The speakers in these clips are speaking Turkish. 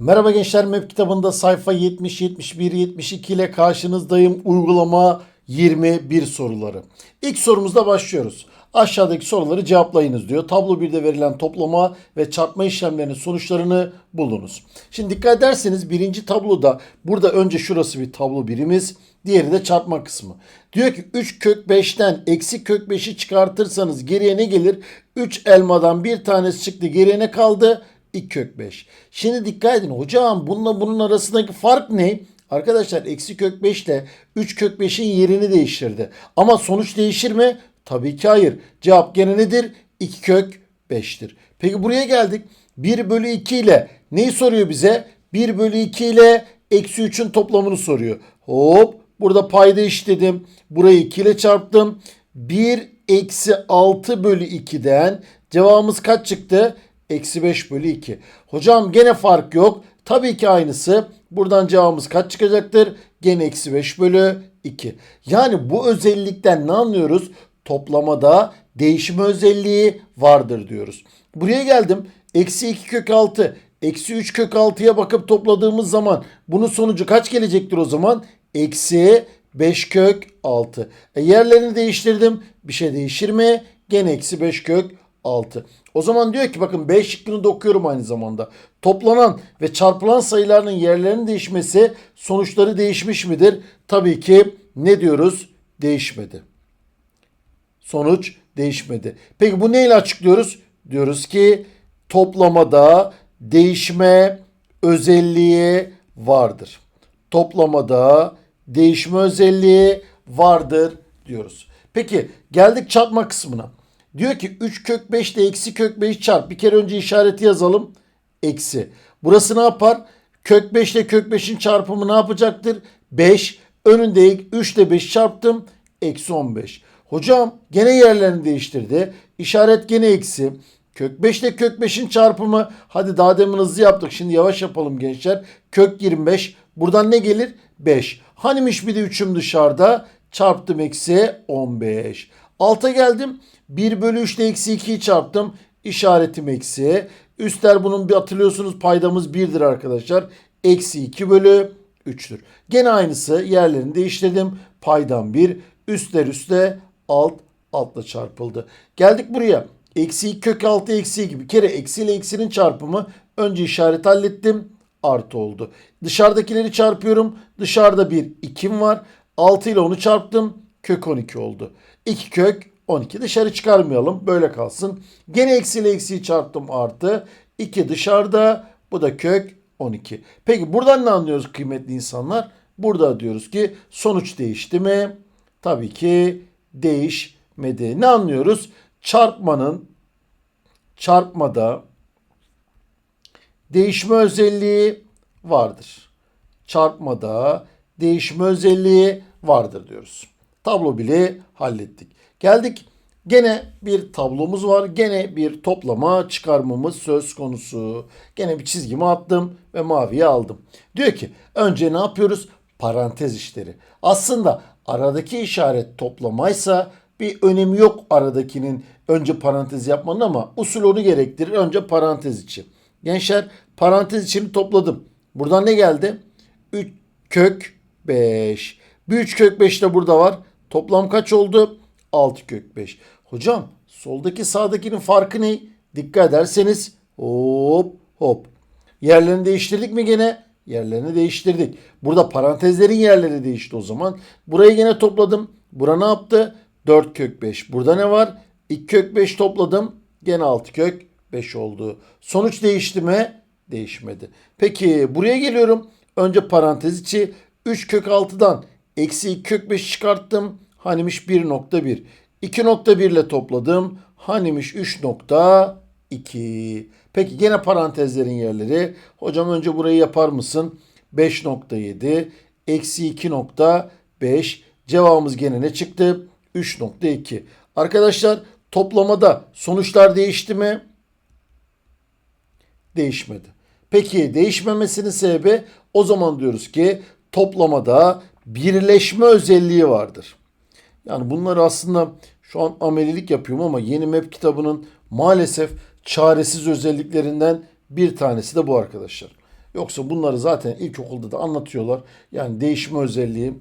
Merhaba gençler Map kitabında sayfa 70, 71, 72 ile karşınızdayım. Uygulama 21 soruları. İlk sorumuzda başlıyoruz. Aşağıdaki soruları cevaplayınız diyor. Tablo 1'de verilen toplama ve çarpma işlemlerinin sonuçlarını bulunuz. Şimdi dikkat ederseniz birinci tabloda burada önce şurası bir tablo birimiz. Diğeri de çarpma kısmı. Diyor ki 3 kök 5'ten eksi kök 5'i çıkartırsanız geriye ne gelir? 3 elmadan bir tanesi çıktı geriye ne kaldı? 2 kök 5. Şimdi dikkat edin hocam bununla bunun arasındaki fark ne? Arkadaşlar eksi kök 5 ile 3 kök 5'in yerini değiştirdi. Ama sonuç değişir mi? Tabii ki hayır. Cevap gene nedir? 2 kök 5'tir. Peki buraya geldik. 1 bölü 2 ile neyi soruyor bize? 1 bölü 2 ile eksi 3'ün toplamını soruyor. Hop burada payda işledim. Burayı 2 ile çarptım. 1 eksi 6 bölü 2'den cevabımız kaç çıktı? Eksi 5 bölü 2. Hocam gene fark yok. Tabii ki aynısı. Buradan cevabımız kaç çıkacaktır? Gene eksi 5 bölü 2. Yani bu özellikten ne anlıyoruz? Toplamada değişme özelliği vardır diyoruz. Buraya geldim. Eksi 2 kök 6. Eksi 3 kök 6'ya bakıp topladığımız zaman bunun sonucu kaç gelecektir o zaman? Eksi 5 kök 6. E yerlerini değiştirdim. Bir şey değişir mi? Gene eksi 5 kök 6. O zaman diyor ki bakın B şıkkını da okuyorum aynı zamanda. Toplanan ve çarpılan sayılarının yerlerinin değişmesi sonuçları değişmiş midir? Tabii ki ne diyoruz? Değişmedi. Sonuç değişmedi. Peki bu neyle açıklıyoruz? Diyoruz ki toplamada değişme özelliği vardır. Toplamada değişme özelliği vardır diyoruz. Peki geldik çarpma kısmına. Diyor ki 3 kök 5 ile eksi kök 5 çarp. Bir kere önce işareti yazalım. Eksi. Burası ne yapar? Kök 5 ile kök 5'in çarpımı ne yapacaktır? 5. Önünde 3 ile 5 çarptım. Eksi 15. Hocam gene yerlerini değiştirdi. İşaret gene eksi. Kök 5 ile kök 5'in çarpımı. Hadi daha demin hızlı yaptık. Şimdi yavaş yapalım gençler. Kök 25. Buradan ne gelir? 5. Hanimiş bir de 3'üm dışarıda. Çarptım eksi 15. Alta geldim. 1 bölü 3 ile eksi 2'yi çarptım. İşaretim eksi. Üstler bunun bir hatırlıyorsunuz paydamız 1'dir arkadaşlar. Eksi 2 bölü 3'tür. Gene aynısı yerlerini değiştirdim. Paydam 1. Üstler üstte alt altla çarpıldı. Geldik buraya. Eksi 2 kök 6 eksi 2. Bir kere eksi ile eksinin çarpımı. Önce işaret hallettim. Artı oldu. Dışarıdakileri çarpıyorum. Dışarıda bir 2'm var. 6 ile onu çarptım. Kök 12 oldu. 2 kök 12 dışarı çıkarmayalım. Böyle kalsın. Gene eksi ile eksiyi çarptım artı. 2 dışarıda. Bu da kök 12. Peki buradan ne anlıyoruz kıymetli insanlar? Burada diyoruz ki sonuç değişti mi? Tabii ki değişmedi. Ne anlıyoruz? Çarpmanın çarpmada değişme özelliği vardır. Çarpmada değişme özelliği vardır diyoruz. Tablo bile hallettik. Geldik gene bir tablomuz var. Gene bir toplama çıkarmamız söz konusu. Gene bir çizgimi attım ve maviye aldım. Diyor ki önce ne yapıyoruz? Parantez işleri. Aslında aradaki işaret toplamaysa bir önemi yok aradakinin önce parantez yapmanın ama usul onu gerektirir. Önce parantez içi. Gençler parantez içini topladım. Buradan ne geldi? 3 kök 5. Bir 3 kök 5 de burada var. Toplam kaç oldu? 6 kök 5. Hocam soldaki sağdakinin farkı ne? Dikkat ederseniz hop hop. Yerlerini değiştirdik mi gene? Yerlerini değiştirdik. Burada parantezlerin yerleri değişti o zaman. Burayı gene topladım. Bura ne yaptı? 4 kök 5. Burada ne var? 2 kök 5 topladım. Gene 6 kök 5 oldu. Sonuç değişti mi? Değişmedi. Peki buraya geliyorum. Önce parantez içi 3 kök 6'dan eksi 2 kök 5 çıkarttım. Hanimiş 1.1. 2.1 ile topladım. Hanimiş 3.2. Peki gene parantezlerin yerleri. Hocam önce burayı yapar mısın? 5.7 eksi 2.5 cevabımız gene ne çıktı? 3.2. Arkadaşlar toplamada sonuçlar değişti mi? Değişmedi. Peki değişmemesinin sebebi o zaman diyoruz ki toplamada birleşme özelliği vardır. Yani bunları aslında şu an amelilik yapıyorum ama yeni map kitabının maalesef çaresiz özelliklerinden bir tanesi de bu arkadaşlar. Yoksa bunları zaten ilkokulda da anlatıyorlar. Yani değişme özelliği.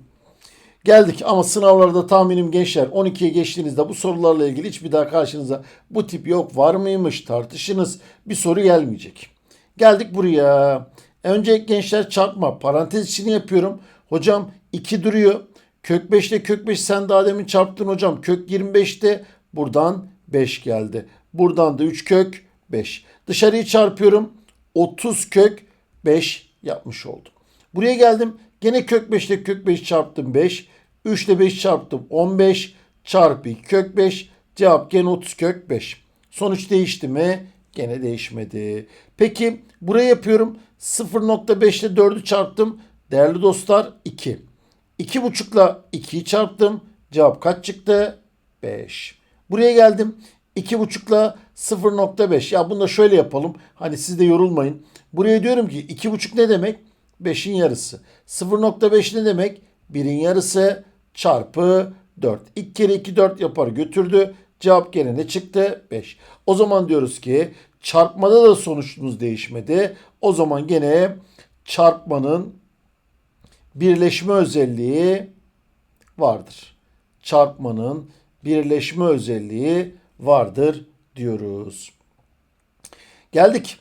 Geldik ama sınavlarda tahminim gençler 12'ye geçtiğinizde bu sorularla ilgili hiçbir daha karşınıza bu tip yok var mıymış tartışınız bir soru gelmeyecek. Geldik buraya. Önce gençler çarpma parantez içini yapıyorum. Hocam 2 duruyor. Kök 5 ile kök 5 sen daha demin çarptın hocam. Kök 25'te buradan 5 geldi. Buradan da 3 kök 5. Dışarıyı çarpıyorum. 30 kök 5 yapmış oldum. Buraya geldim. Gene kök 5 ile kök 5 çarptım 5. 3 ile 5 çarptım 15 çarpı 2 kök 5. Cevap gene 30 kök 5. Sonuç değişti mi? Gene değişmedi. Peki buraya yapıyorum. 0.5 ile 4'ü çarptım. Değerli dostlar 2. 2.5 ile 2'yi çarptım. Cevap kaç çıktı? 5. Buraya geldim. 2.5 ile 0.5. Ya bunu da şöyle yapalım. Hani siz de yorulmayın. Buraya diyorum ki 2.5 ne demek? 5'in yarısı. 0.5 ne demek? 1'in yarısı çarpı 4. 2 kere 2 4 yapar götürdü. Cevap gene ne çıktı? 5. O zaman diyoruz ki çarpmada da sonuçumuz değişmedi. O zaman gene çarpmanın birleşme özelliği vardır. Çarpmanın birleşme özelliği vardır diyoruz. Geldik.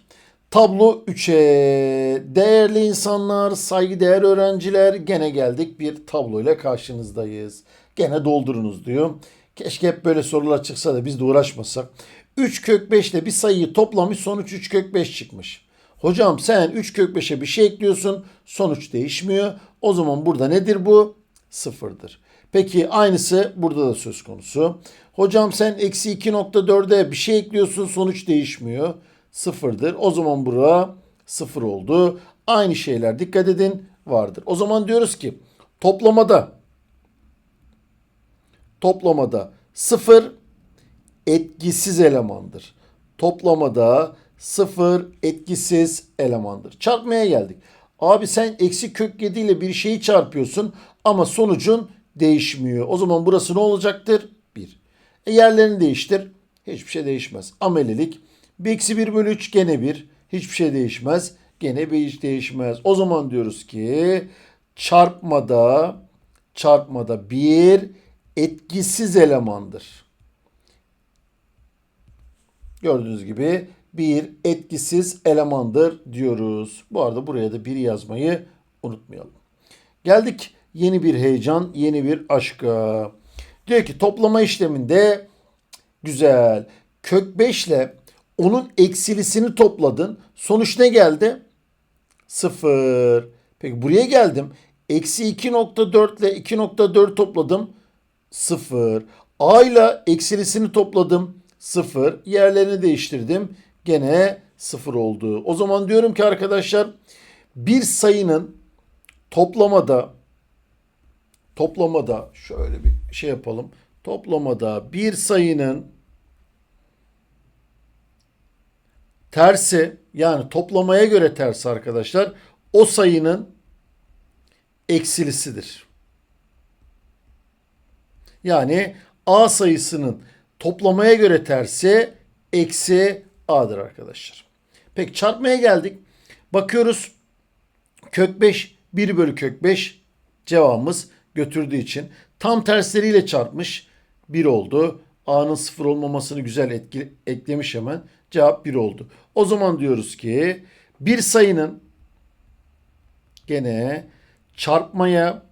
Tablo 3'e. Değerli insanlar, saygıdeğer öğrenciler gene geldik bir tabloyla karşınızdayız. Gene doldurunuz diyor. Keşke hep böyle sorular çıksa da biz de uğraşmasak. 3 kök 5 ile bir sayıyı toplamış sonuç 3 kök 5 çıkmış. Hocam sen 3 kök 5'e bir şey ekliyorsun sonuç değişmiyor. O zaman burada nedir bu? Sıfırdır. Peki aynısı burada da söz konusu. Hocam sen eksi 2.4'e bir şey ekliyorsun sonuç değişmiyor. Sıfırdır. O zaman bura sıfır oldu. Aynı şeyler dikkat edin vardır. O zaman diyoruz ki toplamada toplamada sıfır etkisiz elemandır. Toplamada sıfır etkisiz elemandır. Çarpmaya geldik. Abi sen eksi kök 7 ile bir şeyi çarpıyorsun ama sonucun değişmiyor. O zaman burası ne olacaktır? 1. E yerlerini değiştir. Hiçbir şey değişmez. Amelilik. 1 eksi 1 bölü 3 gene 1. Hiçbir şey değişmez. Gene bir hiç değişmez. O zaman diyoruz ki çarpmada çarpmada bir etkisiz elemandır. Gördüğünüz gibi bir etkisiz elemandır diyoruz. Bu arada buraya da bir yazmayı unutmayalım. Geldik yeni bir heyecan, yeni bir aşka. Diyor ki toplama işleminde güzel. Kök 5 ile onun eksilisini topladın. Sonuç ne geldi? 0. Peki buraya geldim. Eksi 2.4 ile 2.4 topladım. 0. A ile eksilisini topladım. 0. Yerlerini değiştirdim. Gene 0 oldu. O zaman diyorum ki arkadaşlar bir sayının toplamada toplamada şöyle bir şey yapalım. Toplamada bir sayının tersi yani toplamaya göre tersi arkadaşlar o sayının eksilisidir. Yani A sayısının toplamaya göre tersi eksi A'dır arkadaşlar. Peki çarpmaya geldik. Bakıyoruz kök 5 1 bölü kök 5 cevabımız götürdüğü için tam tersleriyle çarpmış 1 oldu. A'nın 0 olmamasını güzel etki, eklemiş hemen. Cevap 1 oldu. O zaman diyoruz ki bir sayının gene çarpmaya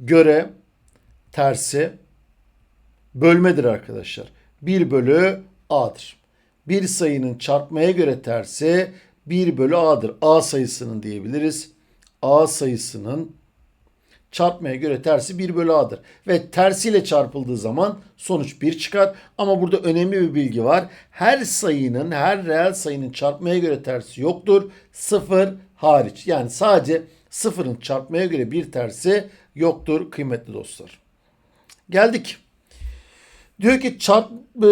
göre tersi bölmedir arkadaşlar. 1 bölü A'dır. Bir sayının çarpmaya göre tersi 1 bölü A'dır. A sayısının diyebiliriz. A sayısının çarpmaya göre tersi 1 bölü A'dır. Ve tersiyle çarpıldığı zaman sonuç 1 çıkar. Ama burada önemli bir bilgi var. Her sayının, her reel sayının çarpmaya göre tersi yoktur. 0 hariç. Yani sadece sıfırın çarpmaya göre bir tersi yoktur kıymetli dostlar. Geldik. Diyor ki çarp e,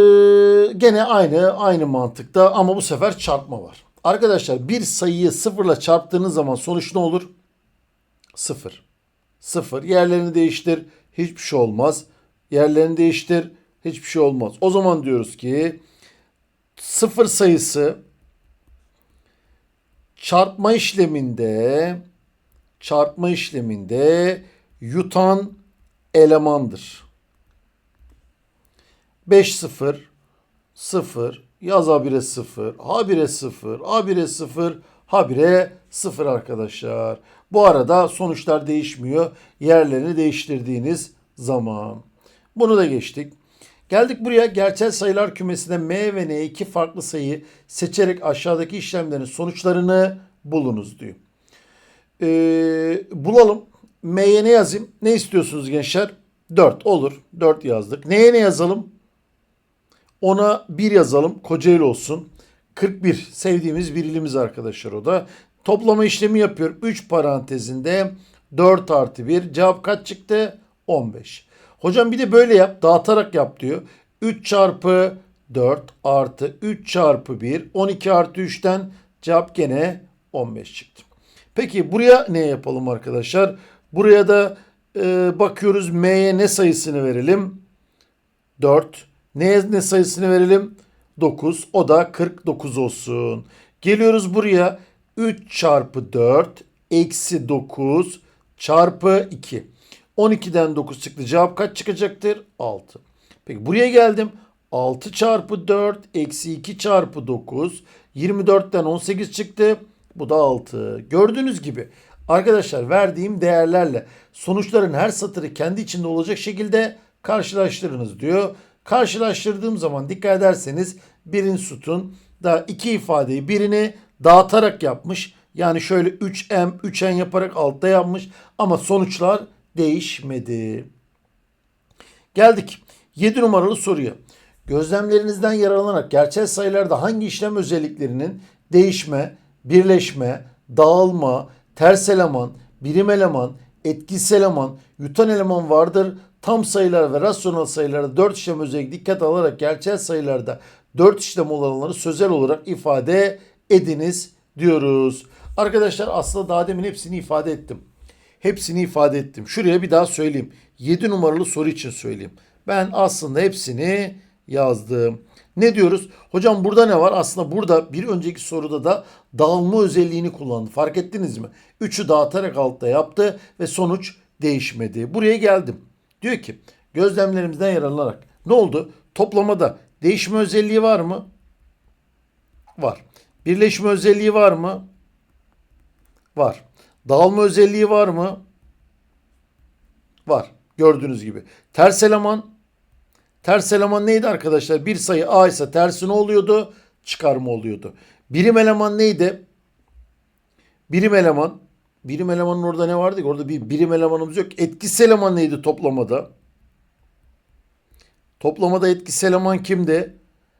gene aynı aynı mantıkta ama bu sefer çarpma var. Arkadaşlar bir sayıyı sıfırla çarptığınız zaman sonuç ne olur? Sıfır. Sıfır. Yerlerini değiştir. Hiçbir şey olmaz. Yerlerini değiştir. Hiçbir şey olmaz. O zaman diyoruz ki sıfır sayısı çarpma işleminde çarpma işleminde yutan elemandır. 5 0 0 yaz A1'e 0 A1'e 0 A1'e 0 H1'e 0 arkadaşlar. Bu arada sonuçlar değişmiyor. Yerlerini değiştirdiğiniz zaman. Bunu da geçtik. Geldik buraya gerçel sayılar kümesinde M ve N iki farklı sayıyı seçerek aşağıdaki işlemlerin sonuçlarını bulunuz diyor. Ee, bulalım. M'ye ne yazayım? Ne istiyorsunuz gençler? 4 olur. 4 yazdık. Neye ne yazalım? Ona 1 yazalım. Kocaeli olsun. 41 sevdiğimiz bir ilimiz arkadaşlar o da. Toplama işlemi yapıyorum. 3 parantezinde 4 artı 1. Cevap kaç çıktı? 15. Hocam bir de böyle yap. Dağıtarak yap diyor. 3 çarpı 4 artı 3 çarpı 1. 12 artı 3'ten cevap gene 15 çıktı. Peki buraya ne yapalım arkadaşlar? Buraya da e, bakıyoruz M'ye ne sayısını verelim? 4. Neye ne sayısını verelim? 9. O da 49 olsun. Geliyoruz buraya. 3 çarpı 4 eksi 9 çarpı 2. 12'den 9 çıktı. Cevap kaç çıkacaktır? 6. Peki buraya geldim. 6 çarpı 4 eksi 2 çarpı 9. 24'ten 18 çıktı. Bu da 6. Gördüğünüz gibi arkadaşlar verdiğim değerlerle sonuçların her satırı kendi içinde olacak şekilde karşılaştırınız diyor. Karşılaştırdığım zaman dikkat ederseniz birin sütun da iki ifadeyi birini dağıtarak yapmış. Yani şöyle 3M, 3N yaparak altta yapmış ama sonuçlar değişmedi. Geldik 7 numaralı soruya. Gözlemlerinizden yararlanarak gerçel sayılarda hangi işlem özelliklerinin değişme, birleşme, dağılma, ters eleman, birim eleman, etkisiz eleman, yutan eleman vardır. Tam sayılar ve rasyonel sayılarda 4 işlem özelliği dikkat alarak gerçel sayılarda 4 işlem olanları sözel olarak ifade ediniz diyoruz. Arkadaşlar aslında daha demin hepsini ifade ettim. Hepsini ifade ettim. Şuraya bir daha söyleyeyim. 7 numaralı soru için söyleyeyim. Ben aslında hepsini yazdım. Ne diyoruz? Hocam burada ne var? Aslında burada bir önceki soruda da dağılma özelliğini kullandı. Fark ettiniz mi? 3'ü dağıtarak altta yaptı ve sonuç değişmedi. Buraya geldim. Diyor ki gözlemlerimizden yararlanarak ne oldu? Toplamada değişme özelliği var mı? Var. Birleşme özelliği var mı? Var. Dağılma özelliği var mı? Var. Gördüğünüz gibi. Ters eleman. Ters eleman neydi arkadaşlar? Bir sayı A ise tersi ne oluyordu? Çıkarma oluyordu. Birim eleman neydi? Birim eleman. Birim elemanın orada ne vardı ki? Orada bir birim elemanımız yok. Etkisi eleman neydi toplamada? Toplamada etkisi eleman kimdi?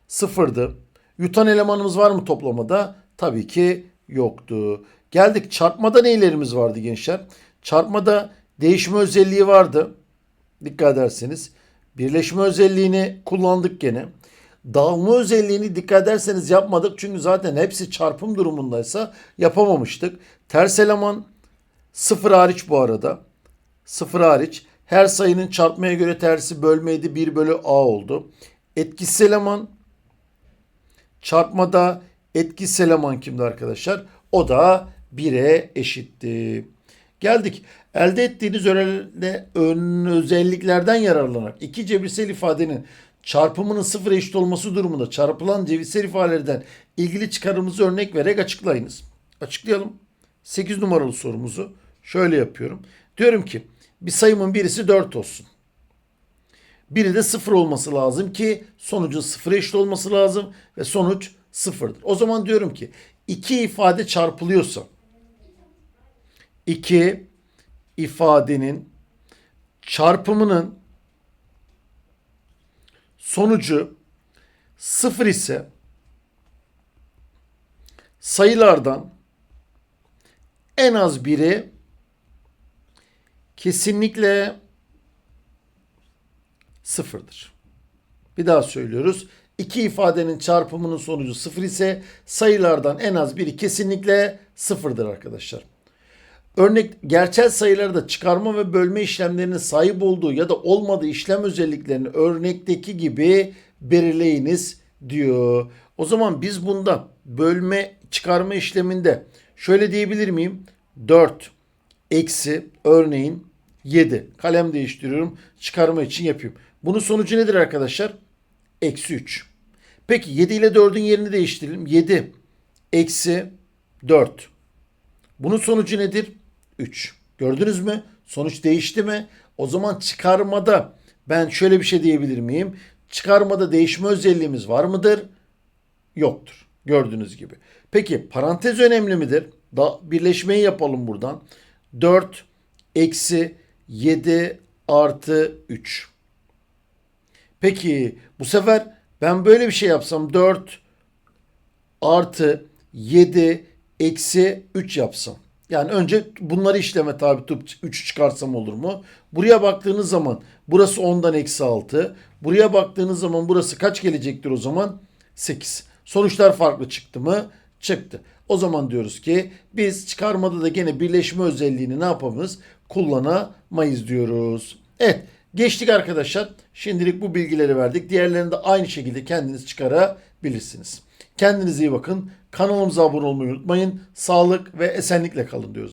Sıfırdı. Yutan elemanımız var mı toplamada? Tabii ki yoktu. Geldik çarpmada neylerimiz vardı gençler? Çarpmada değişme özelliği vardı. Dikkat ederseniz. Birleşme özelliğini kullandık gene. Dağılma özelliğini dikkat ederseniz yapmadık. Çünkü zaten hepsi çarpım durumundaysa yapamamıştık. Ters eleman sıfır hariç bu arada. Sıfır hariç. Her sayının çarpmaya göre tersi bölmeydi. 1 bölü A oldu. Etkisiz eleman çarpmada etkisiz eleman kimdi arkadaşlar? O da 1'e eşitti. Geldik. Elde ettiğiniz ön özelliklerden yararlanarak iki cebirsel ifadenin çarpımının sıfır eşit olması durumunda çarpılan cebirsel ifadelerden ilgili çıkarımızı örnek vererek açıklayınız. Açıklayalım. 8 numaralı sorumuzu şöyle yapıyorum. Diyorum ki bir sayımın birisi 4 olsun. Biri de 0 olması lazım ki sonucun 0 eşit olması lazım ve sonuç 0'dır. O zaman diyorum ki iki ifade çarpılıyorsa iki ifadenin çarpımının sonucu sıfır ise sayılardan en az biri kesinlikle sıfırdır. Bir daha söylüyoruz. İki ifadenin çarpımının sonucu sıfır ise sayılardan en az biri kesinlikle sıfırdır arkadaşlar. Örnek gerçel sayılarda çıkarma ve bölme işlemlerinin sahip olduğu ya da olmadığı işlem özelliklerini örnekteki gibi belirleyiniz diyor. O zaman biz bunda bölme çıkarma işleminde şöyle diyebilir miyim? 4 eksi örneğin 7. Kalem değiştiriyorum. Çıkarma için yapıyorum. Bunun sonucu nedir arkadaşlar? Eksi 3. Peki 7 ile 4'ün yerini değiştirelim. 7 eksi 4. Bunun sonucu nedir? 3. Gördünüz mü? Sonuç değişti mi? O zaman çıkarmada ben şöyle bir şey diyebilir miyim? Çıkarmada değişme özelliğimiz var mıdır? Yoktur. Gördüğünüz gibi. Peki parantez önemli midir? Da birleşmeyi yapalım buradan. 4 eksi 7 artı 3. Peki bu sefer ben böyle bir şey yapsam 4 artı 7 eksi 3 yapsam. Yani önce bunları işleme tabi tutup 3'ü çıkarsam olur mu? Buraya baktığınız zaman burası 10'dan eksi 6. Buraya baktığınız zaman burası kaç gelecektir o zaman? 8. Sonuçlar farklı çıktı mı? Çıktı. O zaman diyoruz ki biz çıkarmada da gene birleşme özelliğini ne yapamayız? Kullanamayız diyoruz. Evet geçtik arkadaşlar. Şimdilik bu bilgileri verdik. Diğerlerini de aynı şekilde kendiniz çıkarabilirsiniz. Kendinize iyi bakın. Kanalımıza abone olmayı unutmayın. Sağlık ve esenlikle kalın diyoruz.